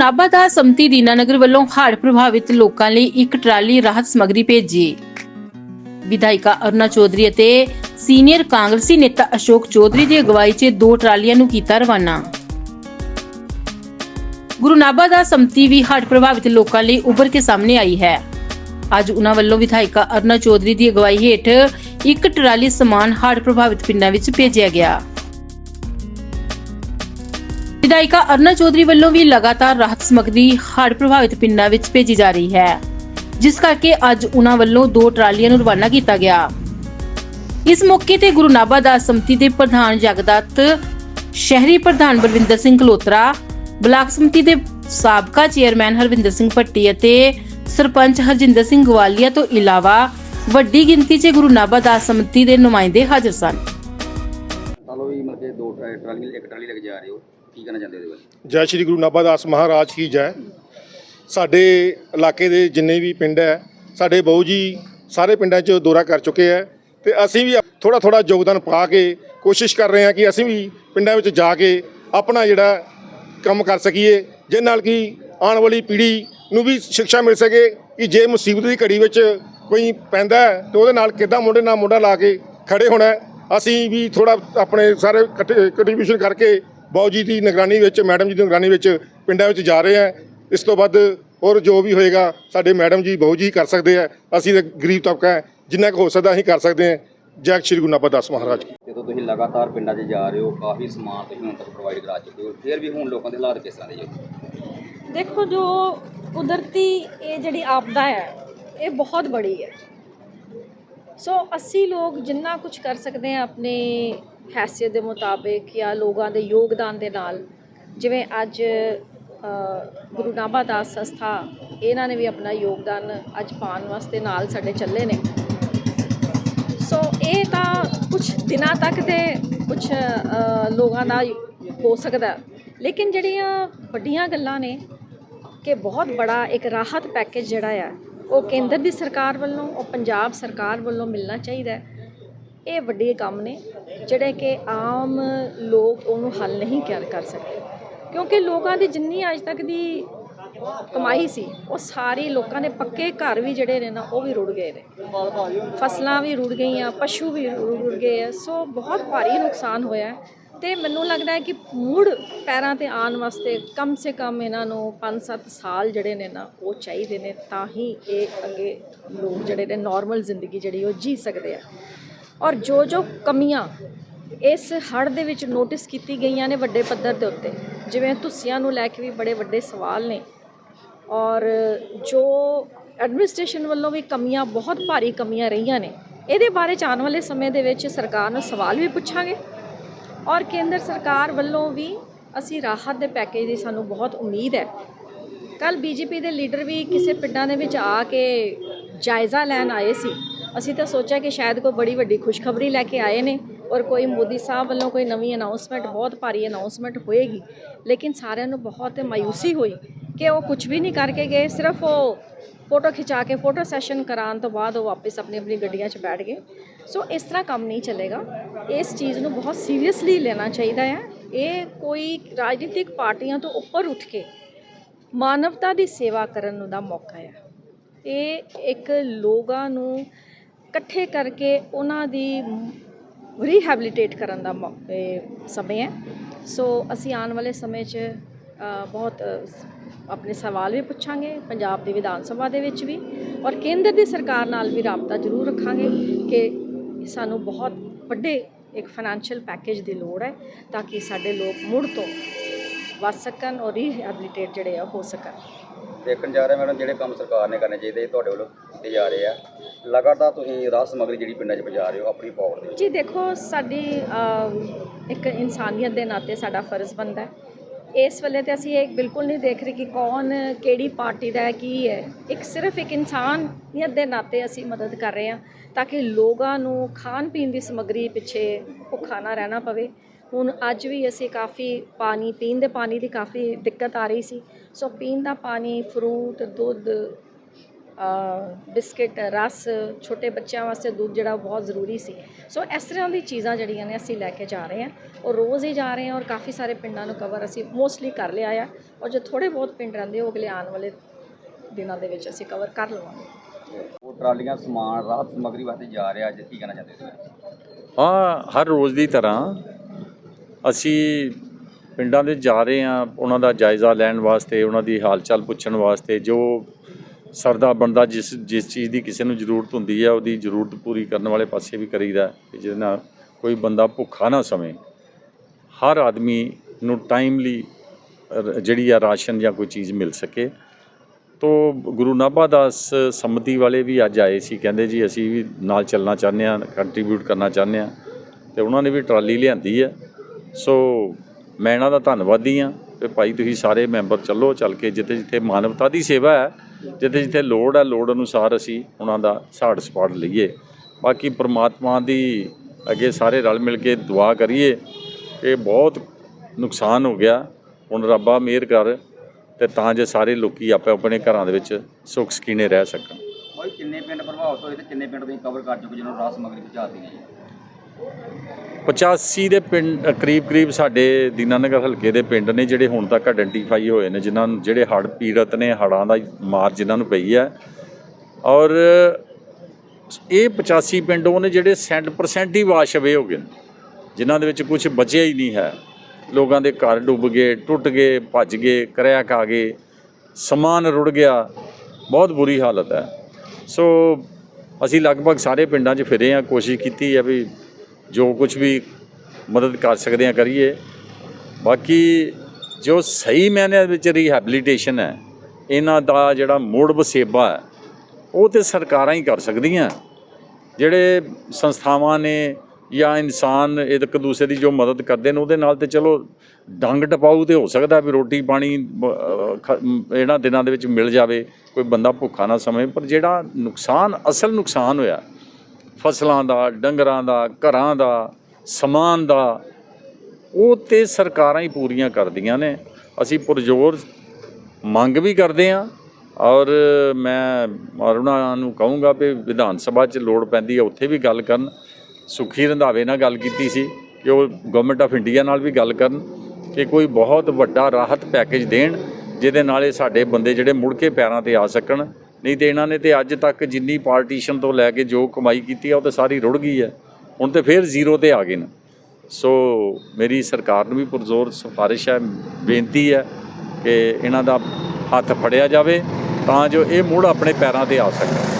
ਨਾਭਾ ਦਾ ਸੰਮਤੀ ਦੀਨਾਨਗਰ ਵੱਲੋਂ ਹੜ੍ਹ ਪ੍ਰਭਾਵਿਤ ਲੋਕਾਂ ਲਈ ਇੱਕ ਟਰਾਲੀ ਰਾਹਤ ਸਮੱਗਰੀ ਭੇਜੀ। ਵਿਧਾਇਕਾ ਅਰੁਣਾ ਚੌਧਰੀ ਅਤੇ ਸੀਨੀਅਰ ਕਾਂਗਰਸੀ ਨੇਤਾ ਅਸ਼ੋਕ ਚੌਧਰੀ ਦੀ ਅਗਵਾਈ 'ਚ ਦੋ ਟਰਾਲੀਆਂ ਨੂੰ ਕੀਤਾ ਰਵਾਨਾ। ਗੁਰੂ ਨਾਭਾ ਦਾ ਸੰਮਤੀ ਵੀ ਹੜ੍ਹ ਪ੍ਰਭਾਵਿਤ ਲੋਕਾਂ ਲਈ ਉੱਭਰ ਕੇ ਸਾਹਮਣੇ ਆਈ ਹੈ। ਅੱਜ ਉਹਨਾਂ ਵੱਲੋਂ ਵਿਧਾਇਕਾ ਅਰੁਣਾ ਚੌਧਰੀ ਦੀ ਅਗਵਾਈ ਹੇਠ ਇੱਕ ਟਰਾਲੀ ਸਮਾਨ ਹੜ੍ਹ ਪ੍ਰਭਾਵਿਤ ਪਿੰਡਾਂ ਵਿੱਚ ਭੇਜਿਆ ਗਿਆ। ਵਿਧਾਇਕਾ ਅਰੁਣਾ ਚੌਧਰੀ ਵੱਲੋਂ ਵੀ ਲਗਾਤਾਰ ਰਾਹਤ ਸਮੱਗਰੀ ਹੜ੍ਹ ਪ੍ਰਭਾਵਿਤ ਪਿੰਡਾਂ ਵਿੱਚ ਭੇਜੀ ਜਾ ਰਹੀ ਹੈ, ਜਿਸ ਕਰਕੇ ਅੱਜ ਉਹਨਾਂ ਵੱਲੋਂ ਦੋ ਟਰਾਲੀਆਂ ਨੂੰ ਰਵਾਨਾ ਕੀਤਾ ਗਿਆ। ਇਸ ਮੌਕੇ ਤੇ ਗੁਰੂ ਨਾਭਾ ਸਮਤੀ ਦੇ ਪ੍ਰਧਾਨ ਜਗਦੱਤ, ਸ਼ਹਿਰੀ ਪ੍ਰਧਾਨ ਬਲਵਿੰਦਰ ਸਿੰਘ ਕਲੋਤਰਾ ਬਲਾਕ ਸਮਤੀ ਦੇ ਸਾਬਕਾ ਚੇਅਰਮੈਨ ਹਰਵਿੰਦਰ ਸਿੰਘ ਭੱਟੀ ਅਤੇ ਸਰਪੰਚ ਹਰਜਿੰਦਰ ਸਿੰਘ ਗਵਾਲੀਆ ਤੋਂ ਇਲਾਵਾ ਵੱਡੀ ਗਿਣਤੀ 'ਚ ਗੁਰੂ ਨਾਭਾ ਦਾਸ ਸਮਤੀ ਦੇ ਨੁਮਾਇੰਦੇ ਹਾਜ਼ਰ ਸਨ। ਚਲੋ ਵੀ ਮਤਲਬ ਕਿ ਦੋ ਟਰਾ- ਟਰਾਲੀ ਇੱਕ ਟਰਾਲੀ ਲੈ ਕੇ ਜਾ ਰਹੇ ਹੋ। ਕੀ ਕਹਿਣਾ ਚਾਹੁੰਦੇ ਹੋ ਜੈ ਸ਼੍ਰੀ ਗੁਰੂ ਨਾਭਾਦਾਸ ਮਹਾਰਾਜ ਕੀ ਜੈ। ਸਾਡੇ ਇਲਾਕੇ ਦੇ ਜਿੰਨੇ ਵੀ ਪਿੰਡ ਹੈ, ਸਾਡੇ ਬਾਊ ਜੀ ਸਾਰੇ ਪਿੰਡਾਂ 'ਚ ਦੌਰਾ ਕਰ ਚੁੱਕੇ ਹੈ ਤੇ ਅਸੀਂ ਵੀ ਥੋੜਾ ਥੋੜਾ ਯੋਗਦਾਨ ਪਾ ਕੇ ਕੋਸ਼ਿਸ਼ ਕਰ ਰਹੇ ਹਾਂ ਕਿ ਅਸੀਂ ਵੀ ਪਿੰਡਾਂ ਵਿੱਚ ਜਾ ਕੇ ਆਪਣਾ ਜਿਹੜਾ ਕੰਮ ਕਰ ਸਕੀਏ ਜਿਸ ਨਾਲ ਕਿ ਆਉਣ ਵਾਲੀ ਪੀੜ੍ਹੀ ਨੂੰ ਵੀ ਸਿੱਖਿਆ ਮਿਲ ਸਕੇ ਕਿ ਜੇ ਮੁਸੀਬਤ ਦੀ ਘੜੀ ਵਿੱਚ ਕੋਈ ਪੈਂਦਾ ਹੈ ਤੇ ਉਹਦੇ ਨਾਲ ਕਿੱਦਾਂ ਮੁੰਡੇ ਨਾਲ ਮੁੰਡਾ ਲਾ ਕੇ ਖੜੇ ਹੋਣਾ ਅਸੀਂ ਵੀ ਥੋੜਾ ਆਪਣੇ ਸਾਰੇ ਕੰਟਰੀਬਿਊਸ਼ਨ ਕਰਕੇ ਬਾਊ ਜੀ ਦੀ ਨਿਗਰਾਨੀ ਵਿੱਚ ਮੈਡਮ ਜੀ ਦੀ ਨਿਗਰਾਨੀ ਵਿੱਚ ਪਿੰਡਾਂ ਵਿੱਚ ਜਾ ਰਹੇ ਹਾਂ ਇਸ ਤੋਂ ਵੱਧ ਹੋਰ ਜੋ ਵੀ ਹੋਏਗਾ ਸਾਡੇ ਮੈਡਮ ਜੀ ਬਾਊ ਜੀ ਕਰ ਸਕਦੇ ਆ। ਅਸੀਂ ਤਾਂ ਗਰੀਬ ਤਬਕਾ ਹੈ ਜਿੰਨਾ ਕੁ ਹੋ ਸਕਦਾ ਅਸੀਂ ਕਰ ਸਕਦੇ ਹਾਂ ਜੈ ਸ਼੍ਰੀ ਗੁਰੂ ਨਾਭਾਦਾਸ ਮਹਾਰਾਜ ਕੀ। ਜਦੋਂ ਤੁਸੀਂ ਲਗਾਤਾਰ ਪਿੰਡਾਂ 'ਚ ਜਾ ਰਹੇ ਹੋ ਕਾਫੀ ਸਮਾਨ ਤੁਸੀਂ ਹੁਣ ਤੱਕ ਪ੍ਰੋਵਾਈਡ ਕਰਾ ਚੁੱਕੇ ਹੋ। ਫਿਰ ਵੀ ਹੁਣ ਲੋਕਾਂ ਦੇ ਹਾਲਾਤ ਕਿਸ ਤਰ੍ਹਾਂ ਦੇ ਜੀ? ਦੇਖੋ ਜੋ ਕੁਦਰਤੀ ਇਹ ਜਿਹੜੀ ਆਪਦਾ ਹੈ ਇਹ ਬਹੁਤ ਬੜੀ ਹੈ। ਸੋ ਅਸੀਂ ਲੋਕ ਜਿੰਨਾ ਕੁਝ ਕਰ ਸਕਦੇ ਹਾਂ ਆਪਣੇ ਹੈਸੀਅਤ ਦੇ ਮੁਤਾਬਿਕ ਜਾਂ ਲੋਕਾਂ ਦੇ ਯੋਗਦਾਨ ਦੇ ਨਾਲ, ਜਿਵੇਂ ਅੱਜ ਗੁਰੂ ਨਾਭਾ ਦਾਸ ਸੰਸਥਾ, ਇਹਨਾਂ ਨੇ ਵੀ ਆਪਣਾ ਯੋਗਦਾਨ ਅੱਜ ਪਾਉਣ ਵਾਸਤੇ ਨਾਲ ਸਾਡੇ ਚੱਲੇ ਨੇ। ਸੋ ਇਹ ਤਾਂ ਕੁਝ ਦਿਨਾਂ ਤੱਕ ਤੇ ਕੁਝ ਲੋਕਾਂ ਦਾ ਹੋ ਸਕਦਾ ਲੇਕਿਨ ਜਿਹੜੀਆਂ ਵੱਡੀਆਂ ਗੱਲਾਂ ਨੇ ਕਿ ਬਹੁਤ ਬੜਾ ਇੱਕ ਰਾਹਤ ਪੈਕੇਜ ਜਿਹੜਾ ਆ, ਉਹ ਕੇਂਦਰ ਦੀ ਸਰਕਾਰ ਵੱਲੋਂ, ਉਹ ਪੰਜਾਬ ਸਰਕਾਰ ਵੱਲੋਂ ਮਿਲਣਾ ਚਾਹੀਦਾ ਹੈ। ਇਹ ਵੱਡੇ ਕੰਮ ਨੇ, ਜਿਹੜੇ ਕਿ ਆਮ ਲੋਕ ਉਹਨੂੰ ਹੱਲ ਨਹੀਂ ਕਰ ਸਕਦੇ। ਕਿਉਂਕਿ ਲੋਕਾਂ ਦੀ ਜਿੰਨੀ ਅੱਜ ਤੱਕ ਦੀ ਕਮਾਈ ਸੀ, ਉਹ ਸਾਰੇ ਲੋਕਾਂ ਦੇ ਪੱਕੇ ਘਰ ਵੀ ਜਿਹੜੇ ਨੇ ਨਾ, ਉਹ ਵੀ ਰੁੜ ਗਏ ਨੇ। ਫਸਲਾਂ ਵੀ ਰੁੜ ਗਈਆਂ, ਪਸ਼ੂ ਵੀ ਰੁੜ ਗਏ ਆ, ਸੋ ਬਹੁਤ ਭਾਰੀ ਨੁਕਸਾਨ ਹੋਇਆ ਹੈ। ਤੇ ਮੈਨੂੰ ਲੱਗਦਾ ਹੈ ਕਿ ਮੁੜ ਪੈਰਾਂ ਤੇ ਆਉਣ ਵਾਸਤੇ ਕਮ ਸੇ ਕਮ ਇਹਨਾਂ ਨੂੰ 5-7 ਸਾਲ ਜਿਹੜੇ ਨੇ ਨਾ, ਉਹ ਚਾਹੀਦੇ ਨੇ, ਤਾਂ ਹੀ ਇਹ ਅੱਗੇ ਲੋਕ ਜਿਹੜੇ ਨੇ ਨਾਰਮਲ ਜ਼ਿੰਦਗੀ ਜਿਹੜੀ ਉਹ ਜੀ ਸਕਦੇ ਆ। ਔਰ ਜੋ ਜੋ ਕਮੀਆਂ ਇਸ ਹੜ੍ਹ ਦੇ ਵਿੱਚ ਨੋਟਿਸ ਕੀਤੀ ਗਈਆਂ ਨੇ ਵੱਡੇ ਪੱਧਰ ਦੇ ਉੱਤੇ, ਜਿਵੇਂ ਤੁੱਸੀਆਂ ਨੂੰ ਲੈ ਕੇ ਵੀ ਬੜੇ ਵੱਡੇ ਸਵਾਲ ਨੇ ਔਰ ਜੋ ਐਡਮਿਨਿਸਟ੍ਰੇਸ਼ਨ ਵੱਲੋਂ ਵੀ ਕਮੀਆਂ, ਬਹੁਤ ਭਾਰੀ ਕਮੀਆਂ ਰਹੀਆਂ ਨੇ, ਇਹਦੇ ਬਾਰੇ ਚ ਆਉਣ ਵਾਲੇ ਸਮੇਂ ਦੇ ਵਿੱਚ ਸਰਕਾਰ ਨੂੰ ਸਵਾਲ ਵੀ ਪੁੱਛਾਂਗੇ ਔਰ ਕੇਂਦਰ ਸਰਕਾਰ ਵੱਲੋਂ ਵੀ ਅਸੀਂ ਰਾਹਤ ਦੇ ਪੈਕੇਜ ਦੀ ਸਾਨੂੰ ਬਹੁਤ ਉਮੀਦ ਹੈ। ਕੱਲ ਬੀਜੇਪੀ ਦੇ ਲੀਡਰ ਵੀ ਕਿਸੇ ਪਿੰਡਾਂ ਦੇ ਵਿੱਚ ਆ ਕੇ ਜਾਇਜ਼ਾ ਲੈਣ ਆਏ ਸੀ। ਅਸੀਂ ਤਾਂ ਸੋਚਿਆ ਕਿ ਸ਼ਾਇਦ ਕੋਈ ਬੜੀ ਵੱਡੀ ਖੁਸ਼ਖਬਰੀ ਲੈ ਕੇ ਆਏ ਨੇ ਔਰ ਕੋਈ ਮੋਦੀ ਸਾਹਿਬ ਵੱਲੋਂ ਕੋਈ ਨਵੀਂ ਅਨਾਉਂਸਮੈਂਟ ਬਹੁਤ ਭਾਰੀ ਅਨਾਉਂਸਮੈਂਟ ਹੋਏਗੀ। ਲੇਕਿਨ ਸਾਰਿਆਂ ਨੂੰ ਬਹੁਤ ਮਾਯੂਸੀ ਹੋਈ ਕਿ ਉਹ ਕੁਝ ਵੀ ਨਹੀਂ ਕਰਕੇ ਗਏ, ਸਿਰਫ ਉਹ ਫੋਟੋ ਖਿਚਾ ਕੇ ਫੋਟੋ ਸੈਸ਼ਨ ਕਰਾਉਣ ਤੋਂ ਬਾਅਦ ਉਹ ਵਾਪਸ ਆਪਣੀ ਆਪਣੀ ਗੱਡੀਆਂ 'ਚ ਬੈਠ ਗਏ। ਸੋ ਇਸ ਤਰ੍ਹਾਂ ਕੰਮ ਨਹੀਂ ਚੱਲੇਗਾ। ਇਸ ਚੀਜ਼ ਨੂੰ ਬਹੁਤ ਸੀਰੀਅਸਲੀ ਲੈਣਾ ਚਾਹੀਦਾ ਹੈ। ਇਹ ਕੋਈ ਰਾਜਨੀਤਿਕ ਪਾਰਟੀਆਂ ਤੋਂ ਉੱਪਰ ਉੱਠ ਕੇ ਮਾਨਵਤਾ ਦੀ ਸੇਵਾ ਕਰਨ ਦਾ ਮੌਕਾ ਹੈ। ਇਹ ਇੱਕ ਲੋਕਾਂ ਨੂੰ ਇਕੱਠੇ ਕਰਕੇ ਉਹਨਾਂ ਦੀ ਰੀਹੈਬਿਲਿਟੇਟ ਕਰਨ ਦਾ ਸਮੇਂ ਹੈ। ਸੋ ਅਸੀਂ ਆਉਣ ਵਾਲੇ ਸਮੇਂ 'ਚ ਬਹੁਤ ਆਪਣੇ ਸਵਾਲ ਵੀ ਪੁੱਛਾਂਗੇ, ਪੰਜਾਬ ਦੀ ਵਿਧਾਨ ਸਭਾ ਦੇ ਵਿੱਚ ਵੀ ਔਰ ਕੇਂਦਰ ਦੀ ਸਰਕਾਰ ਨਾਲ ਵੀ ਰਾਬਤਾ ਜ਼ਰੂਰ ਰੱਖਾਂਗੇ ਕਿ ਸਾਨੂੰ ਬਹੁਤ ਵੱਡੇ ਇੱਕ ਫਾਈਨੈਂਸ਼ੀਅਲ ਪੈਕੇਜ ਦੀ ਲੋੜ ਹੈ ਤਾਂ ਕਿ ਸਾਡੇ ਲੋਕ ਮੁੜ ਤੋਂ ਵੱਸ ਸਕਣ ਔਰ ਰੀਹੈਬਿਲਿਟੇਟ ਜਿਹੜੇ ਆ, ਹੋ ਸਕਣ। ਦੇਖਣ ਜਾ ਰਹੇ ਮੈਡਮ, ਜਿਹੜੇ ਕੰਮ ਸਰਕਾਰ ਨੇ ਕਰਨੇ ਚਾਹੀਦੇ ਤੁਹਾਡੇ ਵੱਲੋਂ ਕੀਤੇ ਜਾ ਰਹੇ ਆ। ਲਗਾਤਾਰ ਤੁਸੀਂ ਰਾਹ ਸਮੱਗਰੀ ਜਿਹੜੀ ਪਿੰਡਾਂ 'ਚ ਪਹੁੰਚਾ ਰਹੇ ਹੋ ਆਪਣੀ ਪਾਵਰ ਦੇ ਜੀ ਦੇਖੋ ਸਾਡੀ ਅਮ, ਇੱਕ ਇਨਸਾਨੀਅਤ ਦੇ ਨਾਤੇ ਸਾਡਾ ਫਰਜ਼ ਬਣਦਾ ਹੈ। ਇਸ ਵੇਲੇ ਤੇ ਅਸੀਂ ਇਹ ਬਿਲਕੁਲ ਨਹੀਂ ਦੇਖ ਰਹੇ ਕਿ ਕੌਣ ਕਿਹੜੀ ਪਾਰਟੀ ਦਾ ਹੈ ਕੀ ਹੈ। ਇੱਕ ਸਿਰਫ ਇੱਕ ਇਨਸਾਨੀਅਤ ਦੇ ਨਾਤੇ ਅਸੀਂ ਮਦਦ ਕਰ ਰਹੇ ਹਾਂ ਤਾਂ ਕਿ ਲੋਕਾਂ ਨੂੰ ਖਾਣ ਪੀਣ ਦੀ ਸਮੱਗਰੀ ਪਿੱਛੇ ਭੁੱਖਾ ਨਾ ਰਹਿਣਾ ਪਵੇ। ਹੁਣ ਅੱਜ ਵੀ ਅਸੀਂ ਕਾਫੀ ਪਾਣੀ ਪੀਣ ਦੇ ਪਾਣੀ ਦੀ ਕਾਫੀ ਦਿੱਕਤ ਆ ਰਹੀ ਸੀ। ਸੋ ਪੀਣ ਦਾ ਪਾਣੀ ਫਰੂਟ ਦੁੱਧ ਬਿਸਕਿਟ ਰਸ ਛੋਟੇ ਬੱਚਿਆਂ ਵਾਸਤੇ ਦੁੱਧ ਜਿਹੜਾ ਬਹੁਤ ਜ਼ਰੂਰੀ ਸੀ। ਸੋ ਇਸ ਤਰ੍ਹਾਂ ਦੀ ਚੀਜ਼ਾਂ ਜਿਹੜੀਆਂ ਨੇ ਅਸੀਂ ਲੈ ਕੇ ਜਾ ਰਹੇ ਹਾਂ। ਔਰ ਰੋਜ਼ ਹੀ ਜਾ ਰਹੇ ਹਾਂ ਔਰ ਕਾਫੀ ਸਾਰੇ ਪਿੰਡਾਂ ਨੂੰ ਕਵਰ ਅਸੀਂ ਮੋਸਟਲੀ ਕਰ ਲਿਆ ਆ। ਔਰ ਜੋ ਥੋੜੇ ਬਹੁਤ ਪਿੰਡ ਰਹਿੰਦੇ ਉਹ ਅਗਲੇ ਆਉਣ ਵਾਲੇ ਦਿਨਾਂ ਦੇ ਵਿੱਚ ਅਸੀਂ ਕਵਰ ਕਰ ਲਵਾਂਗੇ। ਉਹ ਟਰਾਲੀਆਂ ਸਮਾਨ ਰਾਹਤ ਸਮੱਗਰੀ ਵਾਸਤੇ ਜਾ ਰਿਹਾ ਅੱਜ ਕੀ ਕਹਿਣਾ ਚਾਹੁੰਦੇ ਤੁਸੀਂ ਹਾਂ ਹਰ ਰੋਜ਼ ਦੀ ਤਰ੍ਹਾਂ ਅਸੀਂ ਪਿੰਡਾਂ ਦੇ ਜਾ ਰਹੇ ਹਾਂ। ਉਹਨਾਂ ਦਾ ਜਾਇਜ਼ਾ ਲੈਣ ਵਾਸਤੇ ਉਹਨਾਂ ਦੀ ਹਾਲ ਚਾਲ ਪੁੱਛਣ ਵਾਸਤੇ ਜੋ ਸਰਦਾ ਬਣਦਾ ਜਿਸ ਜਿਸ ਚੀਜ਼ ਦੀ ਕਿਸੇ ਨੂੰ ਜ਼ਰੂਰਤ ਹੁੰਦੀ ਹੈ, ਉਹਦੀ ਜ਼ਰੂਰਤ ਪੂਰੀ ਕਰਨ ਵਾਲੇ ਪਾਸੇ ਵੀ ਕਰੀਦਾ ਹੈ ਜਿਹਦੇ ਨਾਲ ਕੋਈ ਬੰਦਾ ਭੁੱਖਾ ਨਾ ਸਵੇਂ। ਹਰ ਆਦਮੀ ਨੂੰ ਟਾਈਮਲੀ ਜਿਹੜੀ ਆ ਰਾਸ਼ਨ ਜਾਂ ਕੋਈ ਚੀਜ਼ ਮਿਲ ਸਕੇ। ਤੋ ਗੁਰੂ ਨਾਭਾ ਦਾਸ ਸੰਮਤੀ ਵਾਲੇ ਵੀ ਅੱਜ ਆਏ ਸੀ, ਕਹਿੰਦੇ ਜੀ ਅਸੀਂ ਵੀ ਨਾਲ ਚੱਲਣਾ ਚਾਹੁੰਦੇ ਹਾਂ ਕੰਟਰੀਬਿਊਟ ਕਰਨਾ ਚਾਹੁੰਦੇ ਹਾਂ, ਤੇ ਉਹਨਾਂ ਨੇ ਵੀ ਟਰਾਲੀ ਲਿਆਂਦੀ ਹੈ। ਸੋ ਮੈਂ ਇਹਨਾਂ ਦਾ ਧੰਨਵਾਦੀ ਹਾਂ, ਤੇ ਭਾਈ ਤੁਸੀਂ ਸਾਰੇ ਮੈਂਬਰ ਚੱਲੋ, ਚੱਲ ਕੇ ਜਿੱਥੇ ਜਿੱਥੇ ਮਾਨਵਤਾ ਦੀ ਸੇਵਾ ਹੈ ਜਿੱਥੇ ਜਿੱਥੇ ਲੋੜ ਹੈ, ਲੋੜ ਅਨੁਸਾਰ ਅਸੀਂ ਉਹਨਾਂ ਦਾ ਸਾੜ ਸਪਾੜ ਲਈਏ। ਬਾਕੀ ਪ੍ਰਮਾਤਮਾ ਦੀ ਅੱਗੇ ਸਾਰੇ ਰਲ ਮਿਲ ਕੇ ਦੁਆ ਕਰੀਏ ਕਿ ਬਹੁਤ ਨੁਕਸਾਨ ਹੋ ਗਿਆ। ਹੁਣ ਰੱਬਾ ਮਿਹਰ ਕਰ ਤੇ ਤਾਂ ਜੇ ਸਾਰੇ ਲੋਕੀ ਆਪੇ ਆਪਣੇ ਘਰਾਂ ਦੇ ਵਿੱਚ ਸੁੱਖ ਸਕੀਨੇ ਰਹਿ ਸਕਣ। ਭਾਈ ਕਿੰਨੇ ਪਿੰਡ ਪ੍ਰਭਾਵਿਤ ਹੋਏ ਤੇ ਕਿੰਨੇ ਪਿੰਡ ਤੁਸੀਂ ਕਵਰ ਕਰ ਚੁੱਕੇ ਜਿਹਨਾਂ ਨੂੰ ਰਾਹਤ ਸਮੱਗਰੀ ਪਹੁੰਚਾਤੀ ਹੈ? 85 ਦੇ ਪਿੰਡ ਕਰੀਬ ਕਰੀਬ ਸਾਡੇ ਦੀਨਾਨਗਰ ਹਲਕੇ ਦੇ ਪਿੰਡ ਨੇ ਜਿਹੜੇ ਹੁਣ ਤੱਕ ਆਇਡੈਂਟੀਫਾਈ ਹੋਏ ਨੇ, ਜਿਨ੍ਹਾਂ ਜਿਹੜੇ ਹੜ੍ਹ ਪੀੜਤ ਨੇ, ਹੜ੍ਹਾਂ ਦਾ ਮਾਰ ਜਿਨ੍ਹਾਂ ਨੂੰ ਪਈ ਹੈ। ਔਰ ਇਹ 85 ਪਿੰਡ ਉਹ ਨੇ ਜਿਹੜੇ 100% ਹੀ ਵਾਸ਼ ਅਵੇ ਹੋ ਗਏ ਨੇ, ਜਿਨ੍ਹਾਂ ਦੇ ਵਿੱਚ ਕੁਝ ਬਚਿਆ ਹੀ ਨਹੀਂ ਹੈ। ਲੋਕਾਂ ਦੇ ਘਰ ਡੁੱਬ ਗਏ, ਟੁੱਟ ਗਏ, ਭੱਜ ਗਏ ਕਰੈਕ ਆ ਗਏ, ਸਮਾਨ ਰੁੜ ਗਿਆ। ਬਹੁਤ ਬੁਰੀ ਹਾਲਤ ਹੈ। ਸੋ ਅਸੀਂ ਲਗਭਗ ਸਾਰੇ ਪਿੰਡਾਂ 'ਚ ਫਿਰੇ ਆ ਕੋਸ਼ਿਸ਼ ਕੀਤੀ ਹੈ ਵੀ ਜੋ ਕੁਝ ਵੀ ਮਦਦ ਕਰ ਸਕਦੇ ਆ ਕਰੀਏ। ਬਾਕੀ ਜੋ ਸਹੀ ਮੈਨੇ ਵਿੱਚ ਰੀਹੈਬਿਲਿਟੇਸ਼ਨ ਹੈ, ਇਹਨਾਂ ਦਾ ਜਿਹੜਾ ਮੋੜ ਵਸੇਬਾ ਹੈ, ਉਹ ਤੇ ਸਰਕਾਰਾਂ ਹੀ ਕਰ ਸਕਦੀਆਂ। ਜਿਹੜੇ ਸੰਸਥਾਵਾਂ ਨੇ ਜਾਂ ਇਨਸਾਨ ਇੱਕ ਦੂਸਰੇ ਦੀ ਜੋ ਮਦਦ ਕਰਦੇ ਨੇ, ਉਹਦੇ ਨਾਲ ਤੇ ਚਲੋ ਡੰਗ ਟਪਾਊ ਤੇ ਹੋ ਸਕਦਾ ਵੀ ਰੋਟੀ ਪਾਣੀ ਇਹਨਾਂ ਦਿਨਾਂ ਦੇ ਵਿੱਚ ਮਿਲ ਜਾਵੇ, ਕੋਈ ਬੰਦਾ ਭੁੱਖਾ ਨਾ ਸਮੇ, ਪਰ ਜਿਹੜਾ ਨੁਕਸਾਨ, ਅਸਲ ਨੁਕਸਾਨ ਹੋਇਆ ਫਸਲਾਂ ਦਾ, ਡੰਗਰਾਂ ਦਾ, ਘਰਾਂ ਦਾ, ਸਮਾਨ ਦਾ, ਉਹ ਤੇ ਸਰਕਾਰਾਂ ਹੀ ਪੂਰੀਆਂ ਕਰਦੀਆਂ ਨੇ। ਅਸੀਂ ਪੁਰਜ਼ੋਰ ਮੰਗ ਵੀ ਕਰਦੇ ਹਾਂ ਔਰ ਮੈਂ ਅਰੁਣਾ ਨੂੰ ਕਹੂੰਗਾ ਵੀ ਵਿਧਾਨ ਸਭਾ 'ਚ ਲੋੜ ਪੈਂਦੀ ਹੈ, ਉੱਥੇ ਵੀ ਗੱਲ ਕਰਨ। ਸੁਖੀ ਰੰਧਾਵੇ ਨਾਲ ਗੱਲ ਕੀਤੀ ਸੀ ਕਿ ਉਹ ਗਵਰਨਮੈਂਟ ਆਫ ਇੰਡੀਆ ਨਾਲ ਵੀ ਗੱਲ ਕਰਨ ਕਿ ਕੋਈ ਬਹੁਤ ਵੱਡਾ ਰਾਹਤ ਪੈਕੇਜ ਦੇਣ, ਜਿਹਦੇ ਨਾਲ ਇਹ ਸਾਡੇ ਬੰਦੇ ਜਿਹੜੇ ਮੁੜ ਕੇ ਪੈਰਾਂ ਤੇ ਆ ਸਕਣ। ਨਹੀਂ ਤੇ ਇਹਨਾਂ ਨੇ ਤੇ ਅੱਜ ਤੱਕ ਜਿੰਨੀ ਪਾਰਟੀਸ਼ਨ ਤੋਂ ਲੈ ਕੇ ਜੋ ਕਮਾਈ ਕੀਤੀ ਆ, ਉਹ ਤੇ ਸਾਰੀ ਰੁੜ ਗਈ ਹੈ। ਹੁਣ ਤੇ ਫੇਰ ਜ਼ੀਰੋ ਤੇ ਆ ਗਏ ਨੇ। ਸੋ ਮੇਰੀ ਸਰਕਾਰ ਨੂੰ ਵੀ ਪੁਰਜ਼ੋਰ ਸਿਫਾਰਿਸ਼ ਹੈ, ਬੇਨਤੀ ਹੈ ਕਿ ਇਹਨਾਂ ਦਾ ਹੱਥ ਫੜਿਆ ਜਾਵੇ ਤਾਂ ਜੋ ਇਹ ਮੁੜ ਆਪਣੇ ਪੈਰਾਂ ਤੇ ਆ ਸਕਣ।